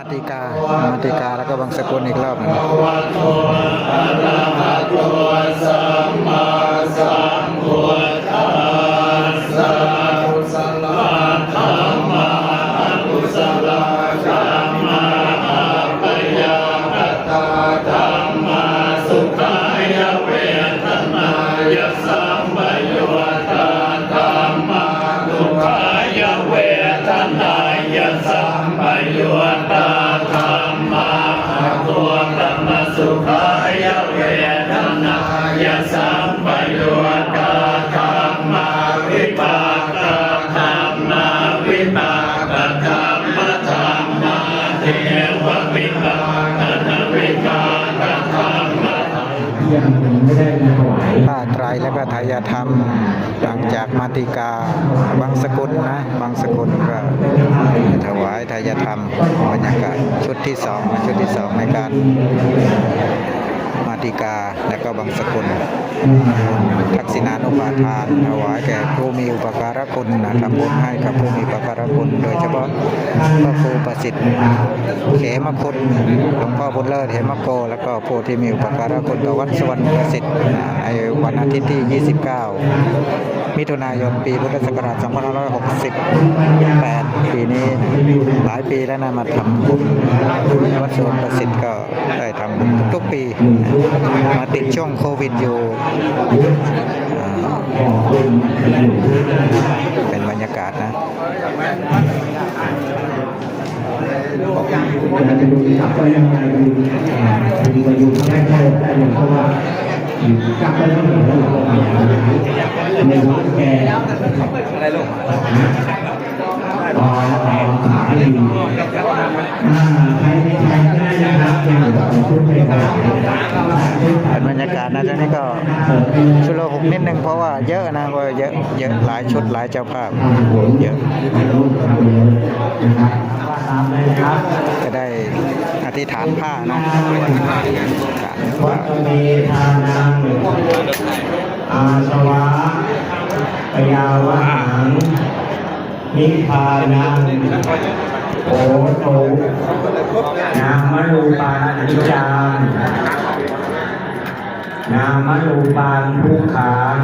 มาติกา มาติกาแล้วก็บางสกุลอีกรอบหนึ่งย ววิปากนวิปากธรรมยังไม่ได้าถวายผ้าไตรแล้วก็ทายธรรม หลังจากมาติกาบางสกุลนะ บางสกุลก็ถวายทายธรรมบรรยากาศชุดที่สองชุดที่สองในการ ติกา และก็บังสกุลทักษิณานุปาทานถวายแก่ผู้มีอุปการะคุณนะทำบุญให้กับผู้มีอุปการะคุณ โดยเฉพาะพระครูประสิทธิ์เขมคุณหลวงพ่อบุญเลิศเขมโก และก็ผู้ที่มีอุปการะคุณต่อวัดสวรรณประสิทธิ์ในวันอาทิตย์ที่ 29 มิถุนายนปีพุทธศักราช2568 ปีนี้หลายปีแล้วนะมาทำบุญวัดสวรรณประสิทธิ์ก็ได้ทำทุกปี มาติดช่วงโควิดอยู่ เป็นบรรยากาศนะจะดูกลับไปยังไงดูดูมาอยู่ได้แค่ได้เลยเพราะว่า กลับไปแล้วเหมือนเราในวัดแกอะไรลูกอ๋อขาดีอ่าใครไม่ใช้ก็ได้นะครับยังเหลือชุดไปก่อนเป็นบรรยากาศนะทีนี้ก็ชุลมุนนิดนึงเพราะว่าเยอะนะเพราะว่าเยอะเยอะหลายชุดหลายเจ้าภาพเยอะนะครับตามเลยนะครับจะได้ อธิษฐานผ้านะการวัผ้าดเมธานังอาสวะปยาวหังนิพพานังโอโตนามรูปานิจจังนามรูปังทุกขัง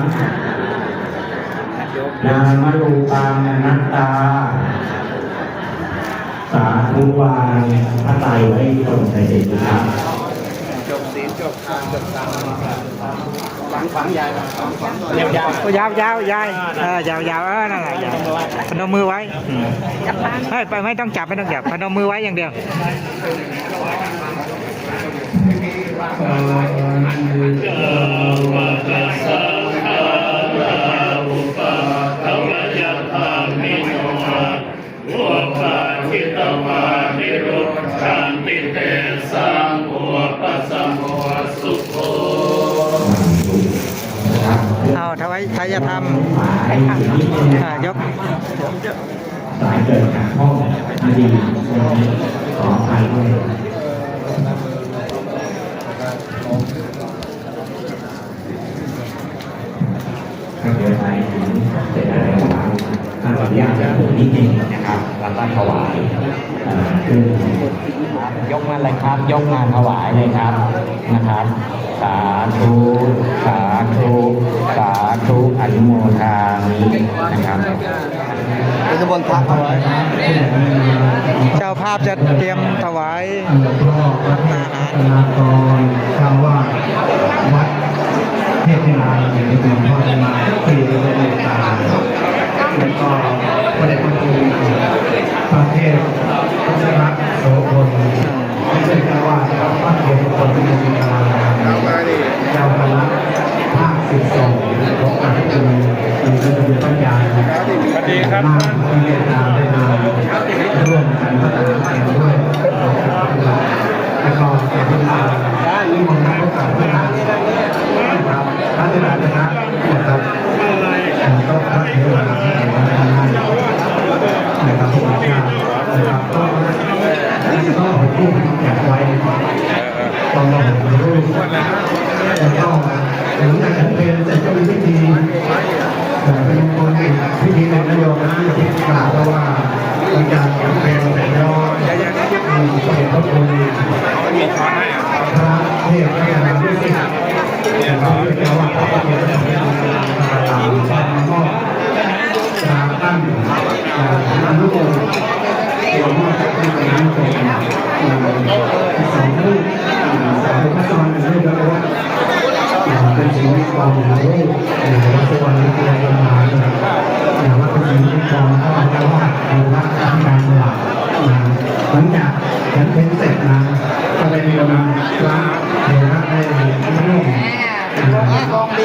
นามรูปังอนัตตา สาธุวางพระไตรไว้ตรงใจเด็กนะครับก็ยาวยาวยาวยเออยาวยาวเออนั่นแหละยาวพนมมือไว้อืมเฮ้ยไปไม่ต้องจับไม่ต้องจับพนมมือไว้อย่างเดียวอุ ติเตสังอุปสัมโมสุโขเอาถวายทายธรรมอ่ายกสายเกิดจากห้องอดีตขอไปด้วยถ้าเกิดไปถึงเสร็จอะ ไรก็ตามท่านขออนุญาตจะพูดนิดนึงนะครับแล้วก็ถวายเอ่อขึ้นยกมาเลยครับ ยกมาถวายเลยครับนะครับ สาธุสาธุสาธุอนุโมทามินะครับเป็นกระบวนการถวายเจ้าภาพจะเตรียมถวายหลวงพ่อพระนาครชาวว่าวัดเทพนาอย่างที่หลวงพ่อได้มาปีละเมตตาแล้วก็พระเดชพระคุณ พระเทพพัชรโสพลไม่ใช่แค่ว่าครับพระเทพคนที่มีพลังงานเจ้าคณะภาคสิบสองของการเป็นเป็นเรื่องปัญญาสวัสดีครับที่เมตตาได้มาร่วมกันพัฒนาแข่งด้วยแล้วก็ขอบคุณมาที่มองหน้าเขากับพระนางครับพระเทวานะครับนะครับก็พระเทวานะครับพระเจ้านะครับก็ก็ผมพูดแจกไว้ตอนเราผมรู้แล้วก็หลังจากนั้นเป็นเสร็จก็มีพิธีเป็นคนพิธีในนโยบายที่กล่าวว่าหลังจากเป็นเสร็จแล้ว พระเดชพระคุณพระเทพพระยาด้วยสิ แต่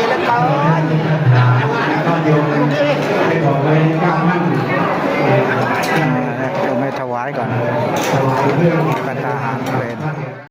แล้กันเราไม่ถวายก่อนปัญหาหารเป็น